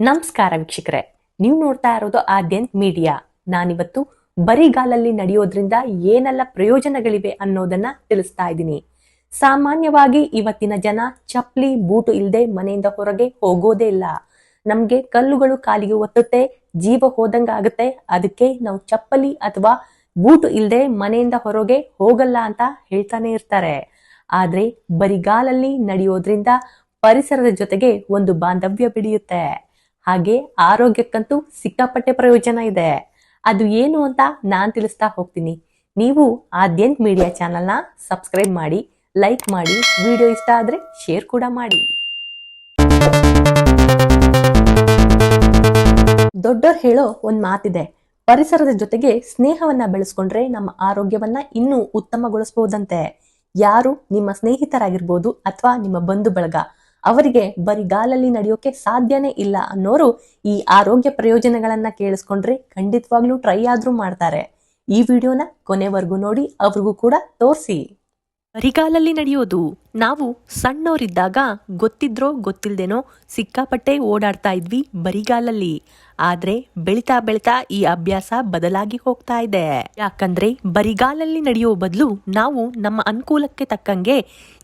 ನಮಸ್ಕಾರ ವೀಕ್ಷಕರೇ. ನೀವು ನೋಡ್ತಾ ಇರೋದು ಆದ್ಯಂತ್ ಮೀಡಿಯಾ. ನಾನಿವತ್ತು ಬರಿಗಾಲಲ್ಲಿ ನಡೆಯೋದ್ರಿಂದ ಏನೆಲ್ಲ ಪ್ರಯೋಜನಗಳಿವೆ ಅನ್ನೋದನ್ನ ತಿಳಿಸ್ತಾ ಇದ್ದೀನಿ. ಸಾಮಾನ್ಯವಾಗಿ ಇವತ್ತಿನ ಜನ ಚಪ್ಪಲಿ, ಬೂಟು ಇಲ್ಲದೆ ಮನೆಯಿಂದ ಹೊರಗೆ ಹೋಗೋದೇ ಇಲ್ಲ. ನಮ್ಗೆ ಕಲ್ಲುಗಳು ಕಾಲಿಗೆ ಒತ್ತುತ್ತೆ, ಜೀವ ಹೋದಂಗ ಆಗುತ್ತೆ. ಅದಕ್ಕೆ ನಾವು ಚಪ್ಪಲಿ ಅಥವಾ ಬೂಟು ಇಲ್ಲದೆ ಮನೆಯಿಂದ ಹೊರಗೆ ಹೋಗಲ್ಲ ಅಂತ ಹೇಳ್ತಾನೆ ಇರ್ತಾರೆ. ಆದ್ರೆ ಬರಿಗಾಲಲ್ಲಿ ನಡೆಯೋದ್ರಿಂದ ಪರಿಸರದ ಜೊತೆಗೆ ಒಂದು ಬಾಂಧವ್ಯ ಬೆಳೆಯುತ್ತೆ. ಹಾಗೆ ಆರೋಗ್ಯಕ್ಕಂತೂ ಸಿಕ್ಕಾಪಟ್ಟೆ ಪ್ರಯೋಜನ ಇದೆ. ಅದು ಏನು ಅಂತ ನಾನ್ ತಿಳಿಸ್ತಾ ಹೋಗ್ತೀನಿ. ನೀವು ಆದ್ಯಂತ್ ಮೀಡಿಯಾ ಚಾನಲ್ನ ಸಬ್ಸ್ಕ್ರೈಬ್ ಮಾಡಿ, ಲೈಕ್ ಮಾಡಿ, ವಿಡಿಯೋ ಇಷ್ಟ ಆದ್ರೆ ಶೇರ್ ಕೂಡ ಮಾಡಿ. ದೊಡ್ಡೋರ್ ಹೇಳೋ ಒಂದ್ ಮಾತಿದೆ. ಪರಿಸರದ ಜೊತೆಗೆ ಸ್ನೇಹವನ್ನ ಬೆಳೆಸ್ಕೊಂಡ್ರೆ ನಮ್ಮ ಆರೋಗ್ಯವನ್ನ ಇನ್ನೂ ಉತ್ತಮಗೊಳಿಸಬಹುದಂತೆ ಯಾರು ನಿಮ್ಮ ಸ್ನೇಹಿತರಾಗಿರ್ಬೋದು ಅಥವಾ ನಿಮ್ಮ ಬಂಧು ಬಳಗ ಅವರಿಗೆ ಬರಿಗಾಲಲ್ಲಿ ನಡೆಯೋಕೆ ಸಾಧ್ಯನೇ ಇಲ್ಲ ಅನ್ನೋರು ಈ ಆರೋಗ್ಯ ಪ್ರಯೋಜನಗಳನ್ನ ಕೇಳಿಸ್ಕೊಂಡ್ರೆ ಖಂಡಿತವಾಗ್ಲೂ ಟ್ರೈ ಆದ್ರೂ ಮಾಡ್ತಾರೆ. ಈ ವಿಡಿಯೋನ ಕೊನೆವರೆಗೂ ನೋಡಿ, ಅವ್ರಿಗೂ ಕೂಡ ತೋರಿಸಿ. ಬರಿಗಾಲಲ್ಲಿ ನಡೆಯೋದು. ನಾವು ಸಣ್ಣವರಿದ್ದಾಗ ಗೊತ್ತಿದ್ರೋ ಗೊತ್ತಿಲ್ದೇನೋ ಸಿಕ್ಕಾಪಟ್ಟೆ ಓಡಾಡ್ತಾ ಇದ್ವಿ ಬರಿಗಾಲಲ್ಲಿ. ಆದ್ರೆ ಬೆಳಿತಾ ಬೆಳಿತಾ ಈ ಅಭ್ಯಾಸ ಬದಲಾಗಿ ಹೋಗ್ತಾ ಇದೆ. ಯಾಕಂದ್ರೆ ಬರಿಗಾಲಲ್ಲಿ ನಡೆಯೋ ಬದಲು ನಾವು ನಮ್ಮ ಅನುಕೂಲಕ್ಕೆ ತಕ್ಕಂಗೆ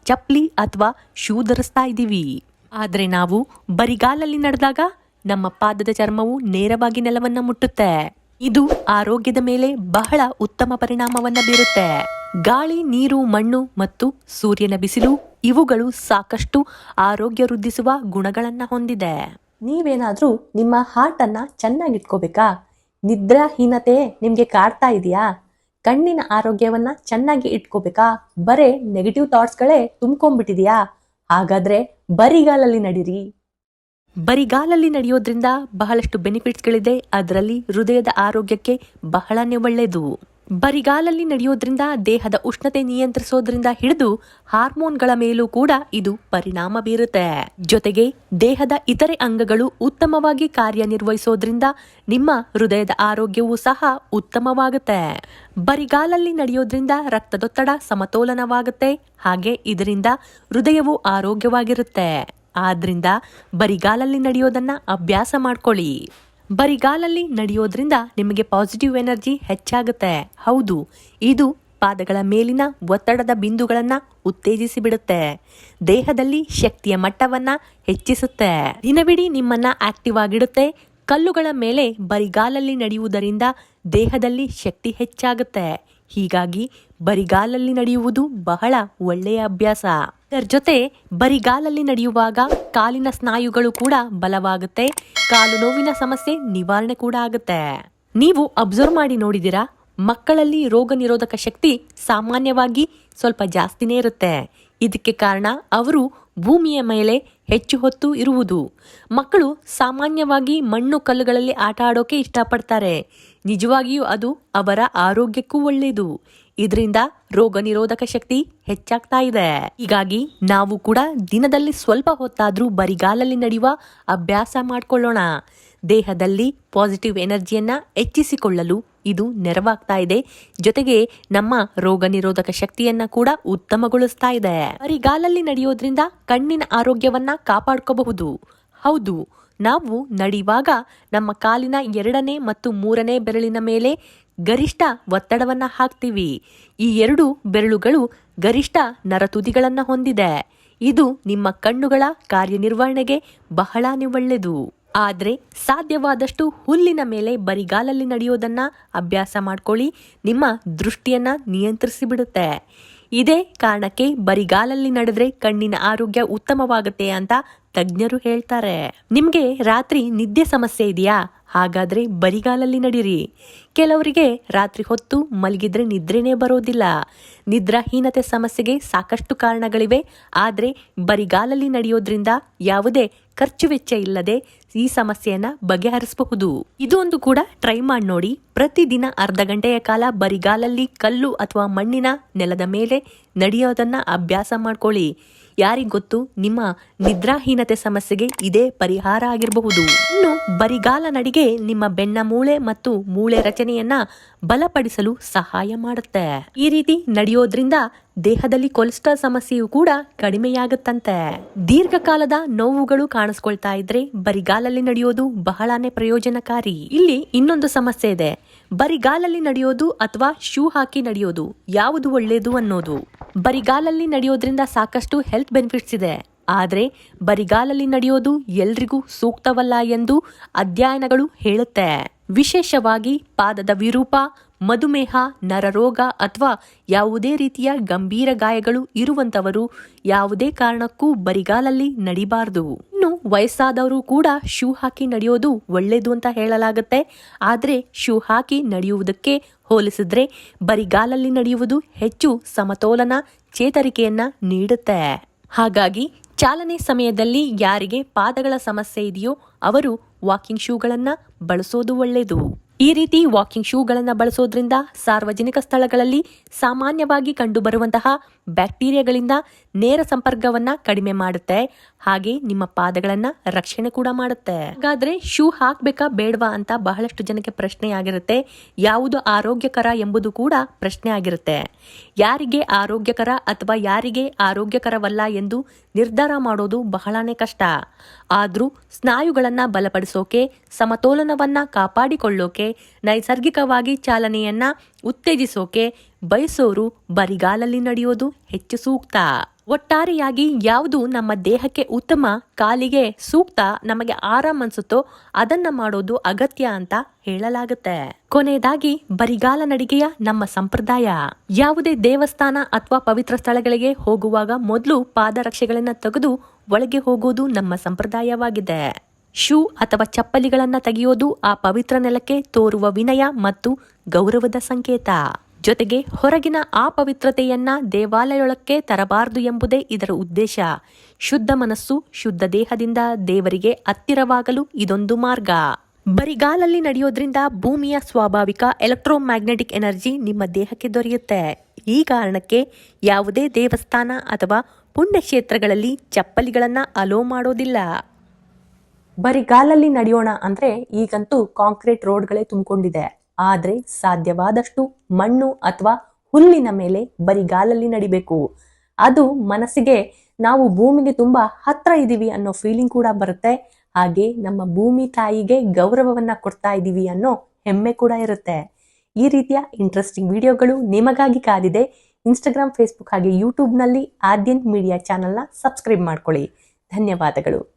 ಚಪ್ಪಲಿ ಅಥವಾ ಶೂ ಧರಿಸ್ತಾ ಇದ್ದೀವಿ. ಆದ್ರೆ ನಾವು ಬರಿಗಾಲಲ್ಲಿ ನಡೆದಾಗ ನಮ್ಮ ಪಾದದ ಚರ್ಮವು ನೇರವಾಗಿ ನೆಲವನ್ನ ಮುಟ್ಟುತ್ತೆ. ಇದು ಆರೋಗ್ಯದ ಮೇಲೆ ಬಹಳ ಉತ್ತಮ ಪರಿಣಾಮವನ್ನ ಬೀರುತ್ತೆ. ಗಾಳಿ ನೀರು ಮಣ್ಣು ಮತ್ತು ಸೂರ್ಯನ ಬಿಸಿಲು ಇವುಗಳು ಸಾಕಷ್ಟು ಆರೋಗ್ಯ ವೃದ್ಧಿಸುವ ಗುಣಗಳನ್ನ ಹೊಂದಿದೆ. ನೀವೇನಾದರೂ ನಿಮ್ಮ ಹಾರ್ಟ್ ಅನ್ನ ಚೆನ್ನಾಗಿಟ್ಕೋಬೇಕಾ? ನಿದ್ರಾಹೀನತೆ ನಿಮ್ಗೆ ಕಾಡ್ತಾ ಇದೆಯಾ? ಕಣ್ಣಿನ ಆರೋಗ್ಯವನ್ನ ಚೆನ್ನಾಗಿ ಇಟ್ಕೋಬೇಕಾ? ಬರೇ ನೆಗೆಟಿವ್ ಥಾಟ್ಸ್ಗಳೇ ತುಂಬ್ಕೊಂಡ್ಬಿಟ್ಟಿದೆಯಾ? ಹಾಗಾದ್ರೆ ಬರಿಗಾಲಲ್ಲಿ ನಡೀರಿ. ಬರಿಗಾಲಲ್ಲಿ ನಡೆಯೋದ್ರಿಂದ ಬಹಳಷ್ಟು ಬೆನಿಫಿಟ್ಸ್ಗಳಿದೆ ಅದರಲ್ಲಿ ಹೃದಯದ ಆರೋಗ್ಯಕ್ಕೆ ಬಹಳನೇ ಒಳ್ಳೆಯದು ಬರಿಗಾಲಲ್ಲಿ ನಡೆಯೋದ್ರಿಂದ ದೇಹದ ಉಷ್ಣತೆ ನಿಯಂತ್ರಿಸೋದ್ರಿಂದ ಹಿಡಿದು ಹಾರ್ಮೋನ್ಗಳ ಮೇಲೂ ಕೂಡ ಇದು ಪರಿಣಾಮ ಬೀರುತ್ತೆ. ಜೊತೆಗೆ ದೇಹದ ಇತರೆ ಅಂಗಗಳು ಉತ್ತಮವಾಗಿ ಕಾರ್ಯನಿರ್ವಹಿಸೋದ್ರಿಂದ ನಿಮ್ಮ ಹೃದಯದ ಆರೋಗ್ಯವೂ ಸಹ ಉತ್ತಮವಾಗುತ್ತೆ. ಬರಿಗಾಲಲ್ಲಿ ನಡೆಯೋದ್ರಿಂದ ರಕ್ತದೊತ್ತಡ ಸಮತೋಲನವಾಗುತ್ತೆ. ಹಾಗೆ ಇದರಿಂದ ಹೃದಯವು ಆರೋಗ್ಯವಾಗಿರುತ್ತೆ. ಆದ್ರಿಂದ ಬರಿಗಾಲಲ್ಲಿ ನಡೆಯೋದನ್ನ ಅಭ್ಯಾಸ ಮಾಡ್ಕೊಳ್ಳಿ. ಬರಿಗಾಲಲ್ಲಿ ನಡೆಯೋದ್ರಿಂದ ನಿಮಗೆ ಪಾಸಿಟಿವ್ ಎನರ್ಜಿ ಹೆಚ್ಚಾಗುತ್ತೆ. ಹೌದು, ಇದು ಪಾದಗಳ ಮೇಲಿನ ಒತ್ತಡದ ಬಿಂದುಗಳನ್ನು ಉತ್ತೇಜಿಸಿ ಬಿಡುತ್ತೆ ದೇಹದಲ್ಲಿ ಶಕ್ತಿಯ ಮಟ್ಟವನ್ನ ಹೆಚ್ಚಿಸುತ್ತೆ. ದಿನವಿಡೀ ನಿಮ್ಮನ್ನ ಆಕ್ಟಿವ್ ಆಗಿಡುತ್ತೆ. ಕಲ್ಲುಗಳ ಮೇಲೆ ಬರಿಗಾಲಲ್ಲಿ ನಡೆಯುವುದರಿಂದ ದೇಹದಲ್ಲಿ ಶಕ್ತಿ ಹೆಚ್ಚಾಗುತ್ತೆ. ಹೀಗಾಗಿ ಬರಿಗಾಲಲ್ಲಿ ನಡೆಯುವುದು ಬಹಳ ಒಳ್ಳೆಯ ಅಭ್ಯಾಸ. ಇದರ ಜೊತೆ ಬರಿಗಾಲಲ್ಲಿ ನಡೆಯುವಾಗ ಕಾಲಿನ ಸ್ನಾಯುಗಳು ಕೂಡ ಬಲವಾಗುತ್ತೆ. ಕಾಲು ನೋವಿನ ಸಮಸ್ಯೆ ನಿವಾರಣೆ ಕೂಡ ಆಗುತ್ತೆ. ನೀವು ಅಬ್ಸರ್ವ್ ಮಾಡಿ ನೋಡಿದಿರಾ ಮಕ್ಕಳಲ್ಲಿ ರೋಗ ನಿರೋಧಕ ಶಕ್ತಿ ಸಾಮಾನ್ಯವಾಗಿ ಸ್ವಲ್ಪ ಜಾಸ್ತಿನೇ ಇರುತ್ತೆ. ಇದಕ್ಕೆ ಕಾರಣ ಅವರು ಭೂಮಿಯ ಮೇಲೆ ಹೆಚ್ಚು ಹೊತ್ತು ಇರುವುದು. ಮಕ್ಕಳು ಸಾಮಾನ್ಯವಾಗಿ ಮಣ್ಣು ಕಲ್ಲುಗಳಲ್ಲಿ ಆಟ ಆಡೋಕೆ ಇಷ್ಟಪಡ್ತಾರೆ. ನಿಜವಾಗಿಯೂ ಅದು ಅವರ ಆರೋಗ್ಯಕ್ಕೂ ಒಳ್ಳೆಯದು. ಇದರಿಂದ ರೋಗ ನಿರೋಧಕ ಶಕ್ತಿ ಹೆಚ್ಚಾಗ್ತಾ ಇದೆ. ಹೀಗಾಗಿ ನಾವು ಕೂಡ ದಿನದಲ್ಲಿ ಸ್ವಲ್ಪ ಹೊತ್ತಾದ್ರೂ ಬರಿಗಾಲಲ್ಲಿ ನಡೆಯುವ ಅಭ್ಯಾಸ ಮಾಡಿಕೊಳ್ಳೋಣ. ದೇಹದಲ್ಲಿ ಪಾಸಿಟಿವ್ ಎನರ್ಜಿಯನ್ನ ಹೆಚ್ಚಿಸಿಕೊಳ್ಳಲು ಇದು ನೆರವಾಗ್ತಾ ಇದೆ. ಜೊತೆಗೆ ನಮ್ಮ ರೋಗ ನಿರೋಧಕ ಶಕ್ತಿಯನ್ನ ಕೂಡ ಉತ್ತಮಗೊಳಿಸ್ತಾ ಇದೆ. ಬರಿಗಾಲಲ್ಲಿ ನಡೆಯೋದ್ರಿಂದ ಕಣ್ಣಿನ ಆರೋಗ್ಯವನ್ನ ಕಾಪಾಡ್ಕೋಬಹುದು. ಹೌದು, ನಾವು ನಡೆಯುವಾಗ ನಮ್ಮ ಕಾಲಿನ ಎರಡನೇ ಮತ್ತು ಮೂರನೇ ಬೆರಳಿನ ಮೇಲೆ ಗರಿಷ್ಠ ಒತ್ತಡವನ್ನು ಹಾಕ್ತೀವಿ. ಈ ಎರಡು ಬೆರಳುಗಳು ಗರಿಷ್ಠ ನರತುದಿಗಳನ್ನು ಹೊಂದಿದೆ. ಇದು ನಿಮ್ಮ ಕಣ್ಣುಗಳ ಕಾರ್ಯನಿರ್ವಹಣೆಗೆ ಬಹಳ ಒಳ್ಳೆಯದು. ಆದರೆ ಸಾಧ್ಯವಾದಷ್ಟು ಹುಲ್ಲಿನ ಮೇಲೆ ಬರಿಗಾಲಲ್ಲಿ ನಡೆಯೋದನ್ನ ಅಭ್ಯಾಸ ಮಾಡ್ಕೊಳ್ಳಿ. ನಿಮ್ಮ ದೃಷ್ಟಿಯನ್ನ ನಿಯಂತ್ರಿಸಿಬಿಡುತ್ತೆ. ಇದೇ ಕಾರಣಕ್ಕೆ ಬರಿಗಾಲಲ್ಲಿ ನಡೆದ್ರೆ ಕಣ್ಣಿನ ಆರೋಗ್ಯ ಉತ್ತಮವಾಗುತ್ತೆ ಅಂತ ತಜ್ಞರು ಹೇಳ್ತಾರೆ, ನಿಮ್ಗೆ ರಾತ್ರಿ ನಿದ್ದೆ ಸಮಸ್ಯೆ ಇದೆಯಾ? ಹಾಗಾದ್ರೆ ಬರಿಗಾಲಲ್ಲಿ ನಡೀರಿ. ಕೆಲವರಿಗೆ ರಾತ್ರಿ ಹೊತ್ತು ಮಲಗಿದ್ರೆ ನಿದ್ರೆನೇ ಬರೋದಿಲ್ಲ. ನಿದ್ರಾಹೀನತೆ ಸಮಸ್ಯೆಗೆ ಸಾಕಷ್ಟು ಕಾರಣಗಳಿವೆ. ಆದ್ರೆ ಬರಿಗಾಲಲ್ಲಿ ನಡೆಯೋದ್ರಿಂದ ಯಾವುದೇ ಖರ್ಚು ವೆಚ್ಚ ಇಲ್ಲದೆ ಈ ಸಮಸ್ಯೆಯನ್ನ ಬಗೆಹರಿಸಬಹುದು. ಇದೊಂದು ಕೂಡ ಟ್ರೈ ಮಾಡಿ ನೋಡಿ. ಪ್ರತಿದಿನ ಅರ್ಧ ಗಂಟೆಯ ಕಾಲ ಬರಿಗಾಲಲ್ಲಿ ಕಲ್ಲು ಅಥವಾ ಮಣ್ಣಿನ ನೆಲದ ಮೇಲೆ ನಡೆಯೋದನ್ನ ಅಭ್ಯಾಸ ಮಾಡ್ಕೊಳ್ಳಿ. ಯಾರಿಗ್ ಗೊತ್ತು? ನಿಮ್ಮ ನಿದ್ರಾಹೀನತೆ ಸಮಸ್ಯೆಗೆ ಇದೇ ಪರಿಹಾರ ಆಗಿರಬಹುದು. ಇನ್ನು ಬರಿಗಾಲ ನಡಿಗೆ ನಿಮ್ಮ ಬೆನ್ನ ಮೂಳೆ ಮತ್ತು ಮೂಳೆ ರಚನೆಯನ್ನ ಬಲಪಡಿಸಲು ಸಹಾಯ ಮಾಡುತ್ತೆ. ಈ ರೀತಿ ನಡೆಯೋದ್ರಿಂದ ದೇಹದಲ್ಲಿ ಕೊಲೆಸ್ಟ್ರಾಲ್ ಸಮಸ್ಯೆಯು ಕೂಡ ಕಡಿಮೆಯಾಗುತ್ತಂತೆ. ದೀರ್ಘಕಾಲದ ನೋವುಗಳು ಕಾಣಿಸ್ಕೊಳ್ತಾ ಇದ್ರೆ ಬರಿಗಾಲಲ್ಲಿ ನಡೆಯೋದು ಬಹಳಾನೇ ಪ್ರಯೋಜನಕಾರಿ. ಇಲ್ಲಿ ಇನ್ನೊಂದು ಸಮಸ್ಯೆ ಇದೆ. ಬರಿಗಾಲಲ್ಲಿ ನಡೆಯೋದು ಅಥವಾ ಶೂ ಹಾಕಿ ನಡೆಯೋದು ಯಾವುದು ಒಳ್ಳೆಯದು ಅನ್ನೋದು. ಬರಿಗಾಲಲ್ಲಿ ನಡೆಯೋದ್ರಿಂದ ಸಾಕಷ್ಟು ಹೆಲ್ತ್ ಬೆನಿಫಿಟ್ಸ್ ಇದೆ. ಆದರೆ ಬರಿಗಾಲಲ್ಲಿ ನಡೆಯೋದು ಎಲ್ರಿಗೂ ಸೂಕ್ತವಲ್ಲ ಎಂದು ಅಧ್ಯಯನಗಳು ಹೇಳುತ್ತೆ. ವಿಶೇಷವಾಗಿ ಪಾದದ ವಿರೂಪ, ಮಧುಮೇಹ, ನರರೋಗ ಅಥವಾ ಯಾವುದೇ ರೀತಿಯ ಗಂಭೀರ ಗಾಯಗಳು ಇರುವಂತವರು ಯಾವುದೇ ಕಾರಣಕ್ಕೂ ಬರಿಗಾಲಲ್ಲಿ ನಡಿಬಾರದು. ಇನ್ನು ವಯಸ್ಸಾದವರು ಕೂಡ ಶೂ ಹಾಕಿ ನಡೆಯೋದು ಒಳ್ಳೆಯದು ಅಂತ ಹೇಳಲಾಗುತ್ತೆ. ಆದರೆ ಶೂ ಹಾಕಿ ನಡೆಯುವುದಕ್ಕೆ ಹೋಲಿಸಿದ್ರೆ ಬರಿಗಾಲಲ್ಲಿ ನಡೆಯುವುದು ಹೆಚ್ಚು ಸಮತೋಲನ, ಚೇತರಿಕೆಯನ್ನ ನೀಡುತ್ತೆ. ಹಾಗಾಗಿ ಚಾಲನೆ ಸಮಯದಲ್ಲಿ ಯಾರಿಗೆ ಪಾದಗಳ ಸಮಸ್ಯೆ ಇದೆಯೋ ಅವರು ವಾಕಿಂಗ್ ಶೂಗಳನ್ನು ಬಳಸೋದು ಒಳ್ಳೆಯದು. ಈ ರೀತಿ ವಾಕಿಂಗ್ ಶೂಗಳನ್ನು ಬಳಸೋದ್ರಿಂದ ಸಾರ್ವಜನಿಕ ಸ್ಥಳಗಳಲ್ಲಿ ಸಾಮಾನ್ಯವಾಗಿ ಕಂಡುಬರುವಂತಹ ಬ್ಯಾಕ್ಟೀರಿಯಾಗಳಿಂದ ನೇರ ಸಂಪರ್ಕವನ್ನ ಕಡಿಮೆ ಮಾಡುತ್ತೆ. ಹಾಗೆ ನಿಮ್ಮ ಪಾದಗಳನ್ನ ರಕ್ಷಣೆ ಕೂಡ ಮಾಡುತ್ತೆ. ಹಾಗಾದ್ರೆ ಶೂ ಹಾಕ್ಬೇಕಾ ಬೇಡವಾ ಅಂತ ಬಹಳಷ್ಟು ಜನಕ್ಕೆ ಪ್ರಶ್ನೆ ಆಗಿರುತ್ತೆ. ಯಾವುದು ಆರೋಗ್ಯಕರ ಎಂಬುದು ಕೂಡ ಪ್ರಶ್ನೆ ಆಗಿರುತ್ತೆ. ಯಾರಿಗೆ ಆರೋಗ್ಯಕರ ಅಥವಾ ಯಾರಿಗೆ ಆರೋಗ್ಯಕರವಲ್ಲ ಎಂದು ನಿರ್ಧಾರ ಮಾಡೋದು ಬಹಳನೇ ಕಷ್ಟ. ಆದ್ರೂ ಸ್ನಾಯುಗಳನ್ನ ಬಲಪಡಿಸೋಕೆ, ಸಮತೋಲನವನ್ನ ಕಾಪಾಡಿಕೊಳ್ಳೋಕೆ, ನೈಸರ್ಗಿಕವಾಗಿ ಚಾಲನೆಯನ್ನ ಉತ್ತೇಜಿಸೋಕೆ ಬಯಸೋರು ಬರಿಗಾಲಲ್ಲಿ ನಡೆಯೋದು ಹೆಚ್ಚು ಸೂಕ್ತ. ಒಟ್ಟಾರೆಯಾಗಿ ಯಾವುದು ನಮ್ಮ ದೇಹಕ್ಕೆ ಉತ್ತಮ, ಕಾಲಿಗೆ ಸೂಕ್ತ, ನಮಗೆ ಆರಾಮ್ ಅನ್ಸುತ್ತೋ ಅದನ್ನ ಮಾಡೋದು ಅಗತ್ಯ ಅಂತ ಹೇಳಲಾಗುತ್ತೆ. ಕೊನೆಯದಾಗಿ, ಬರಿಗಾಲ ನಡಿಗೆಯ ನಮ್ಮ ಸಂಪ್ರದಾಯ. ಯಾವುದೇ ದೇವಸ್ಥಾನ ಅಥವಾ ಪವಿತ್ರ ಸ್ಥಳಗಳಿಗೆ ಹೋಗುವಾಗ ಮೊದಲು ಪಾದರಕ್ಷೆಗಳನ್ನ ತೆಗೆದು ಒಳಗೆ ಹೋಗೋದು ನಮ್ಮ ಸಂಪ್ರದಾಯವಾಗಿದೆ. ಶೂ ಅಥವಾ ಚಪ್ಪಲಿಗಳನ್ನ ತೆಗೆಯೋದು ಆ ಪವಿತ್ರ ನೆಲಕ್ಕೆ ತೋರುವ ವಿನಯ ಮತ್ತು ಗೌರವದ ಸಂಕೇತ. ಜೊತೆಗೆ ಹೊರಗಿನ ಆ ಪವಿತ್ರತೆಯನ್ನ ದೇವಾಲಯೊಳಕ್ಕೆ ತರಬಾರದು ಎಂಬುದೇ ಇದರ ಉದ್ದೇಶ. ಶುದ್ಧ ಮನಸ್ಸು, ಶುದ್ಧ ದೇಹದಿಂದ ದೇವರಿಗೆ ಹತ್ತಿರವಾಗಲು ಇದೊಂದು ಮಾರ್ಗ. ಬರಿಗಾಲಲ್ಲಿ ನಡೆಯೋದ್ರಿಂದ ಭೂಮಿಯ ಸ್ವಾಭಾವಿಕ ಎಲೆಕ್ಟ್ರೋಮ್ಯಾಗ್ನೆಟಿಕ್ ಎನರ್ಜಿ ನಿಮ್ಮ ದೇಹಕ್ಕೆ ದೊರೆಯುತ್ತೆ. ಈ ಕಾರಣಕ್ಕೆ ಯಾವುದೇ ದೇವಸ್ಥಾನ ಅಥವಾ ಪುಣ್ಯಕ್ಷೇತ್ರಗಳಲ್ಲಿ ಚಪ್ಪಲಿಗಳನ್ನ ಅಲೋ ಮಾಡೋದಿಲ್ಲ. ಬರಿಗಾಲಲ್ಲಿ ನಡೆಯೋಣ ಅಂದ್ರೆ ಈಗಂತೂ ಕಾಂಕ್ರೀಟ್ ರೋಡ್ಗಳೇ ತುಂಬಿಕೊಂಡಿದೆ. ಆದ್ರೆ ಸಾಧ್ಯವಾದಷ್ಟು ಮಣ್ಣು ಅಥವಾ ಹುಲ್ಲಿನ ಮೇಲೆ ಬರಿಗಾಲಲ್ಲಿ ನಡಿಬೇಕು. ಅದು ಮನಸ್ಸಿಗೆ ನಾವು ಭೂಮಿಗೆ ತುಂಬಾ ಹತ್ರ ಇದ್ದೀವಿ ಅನ್ನೋ ಫೀಲಿಂಗ್ ಕೂಡ ಬರುತ್ತೆ. ಹಾಗೆ ನಮ್ಮ ಭೂಮಿ ತಾಯಿಗೆ ಗೌರವವನ್ನ ಕೊಡ್ತಾ ಇದ್ದೀವಿ ಅನ್ನೋ ಹೆಮ್ಮೆ ಕೂಡ ಇರುತ್ತೆ. ಈ ರೀತಿಯ ಇಂಟ್ರೆಸ್ಟಿಂಗ್ ವಿಡಿಯೋಗಳು ನಿಮಗಾಗಿ ಕಾದಿದೆ. ಇನ್ಸ್ಟಾಗ್ರಾಮ್ ಫೇಸ್ಬುಕ್ ಹಾಗೆ ಯೂಟ್ಯೂಬ್ನಲ್ಲಿ ಆದ್ಯನ್ ಮೀಡಿಯಾ ಚಾನಲ್ನ ಸಬ್ಸ್ಕ್ರೈಬ್ ಮಾಡ್ಕೊಳ್ಳಿ. ಧನ್ಯವಾದಗಳು.